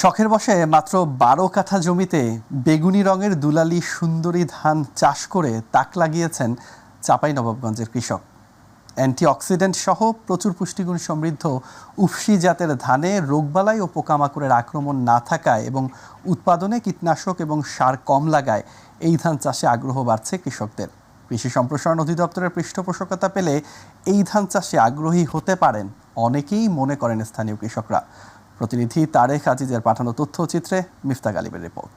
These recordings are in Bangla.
শখের বসে মাত্র বারো কাঠা জমিতে বেগুনি রঙের দুলালি সুন্দরী ধান চাষ করে তাক লাগিয়েছেন চাপাই নবাবগঞ্জের কৃষক। অ্যান্টিঅক্সিডেন্ট সহ প্রচুর পুষ্টিগুণ সমৃদ্ধ উফসি জাতের ধানে রোগবালাই ও পোকামাকড়ের আক্রমণ না থাকায় এবং উৎপাদনে কীটনাশক এবং সার কম লাগায়, এই ধান চাষে আগ্রহ বাড়ছে কৃষকদের। কৃষি সম্প্রসারণ অধিদপ্তরের পৃষ্ঠপোষকতা পেলে এই ধান চাষে আগ্রহী হতে পারেন, অনেকেই মনে করেন স্থানীয় কৃষকরা। প্রতিনিধি তারেক আজিজের পাঠানো তথ্যচিত্রে মিফতা গালিবের রিপোর্ট।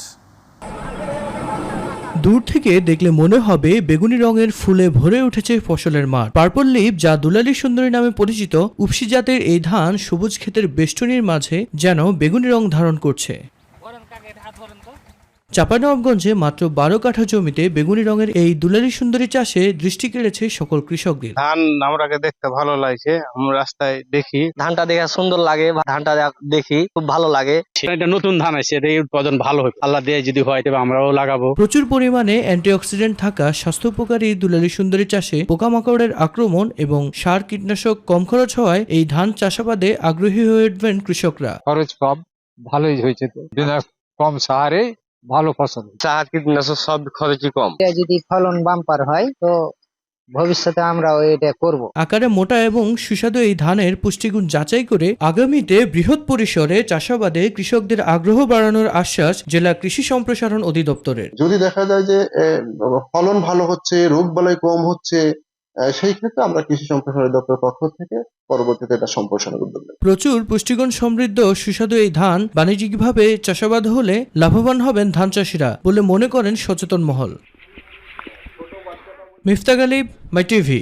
দূর থেকে দেখলে মনে হবে বেগুনি রঙের ফুলে ভরে উঠেছে ফসলের মাঠ। পার্পল লিপ যা দুলালি সুন্দরী নামে পরিচিত উপসি জাতের এই ধান সবুজ ক্ষেতের বেষ্টনীর মাঝে যেন বেগুনি রং ধারণ করছে। চাঁপানবাবগঞ্জে মাত্র বারো কাঠা জমিতে বেগুনি রঙের এই দুলারি সুন্দরী চাষে দৃষ্টি কেড়েছে সকল কৃষকদের। ধান আমরাকে দেখতে ভালো লাগছে আমরা রাস্তায় দেখি। ধানটা দেখে সুন্দর লাগে ধানটা দেখ- খুব ভালো লাগে। এটা নতুন ধান আছে এটা এই উৎপাদন ভালো হবে আল্লাহ দিয়ে যদি হয় তবে আমরাও লাগাবো। প্রচুর পরিমাণে অ্যান্টিঅক্সিডেন্ট থাকা স্বাস্থ্য উপকারী দুলালি সুন্দরী চাষে পোকামাকড়ের আক্রমণ এবং সার কীটনাশক কম খরচ হওয়ায় এই ধান চাষাবাদে আগ্রহী হয়ে উঠবেন কৃষকরা। খরচ কম ভালোই হয়েছে তো। বিনা কম সাহারে ভালো ফসল। সার কীটনাশক সব খরচই কম। যদি ফলন বাম্পার হয় তো ভবিষ্যতে আমরা এটা করব। আকারে মোটা এবং সুস্বাদু এই ধানের পুষ্টিগুণ যাচাই করে আগামীতে বৃহৎ পরিসরে চাষাবাদে কৃষকদের আগ্রহ বাড়ানোর আশ্বাস জেলা কৃষি সম্প্রসারণ অধিদপ্তরের। যদি দেখা যায় যে ফলন ভালো হচ্ছে রোগ বালাই কম হচ্ছে সেই ক্ষেত্রে আমরা কৃষি সম্প্রসারণ দপ্তরের পক্ষ থেকে পরবর্তীতে এটা সম্প্রসারণ উদ্যোগ প্রচুর পুষ্টিগুণ সমৃদ্ধ সুস্বাদু এই ধান বাণিজ্যিকভাবে চাষাবাদ হলে লাভবান হবেন ধান চাষিরা বলে মনে করেন সচেতন মহল। Miftak Ali My TV.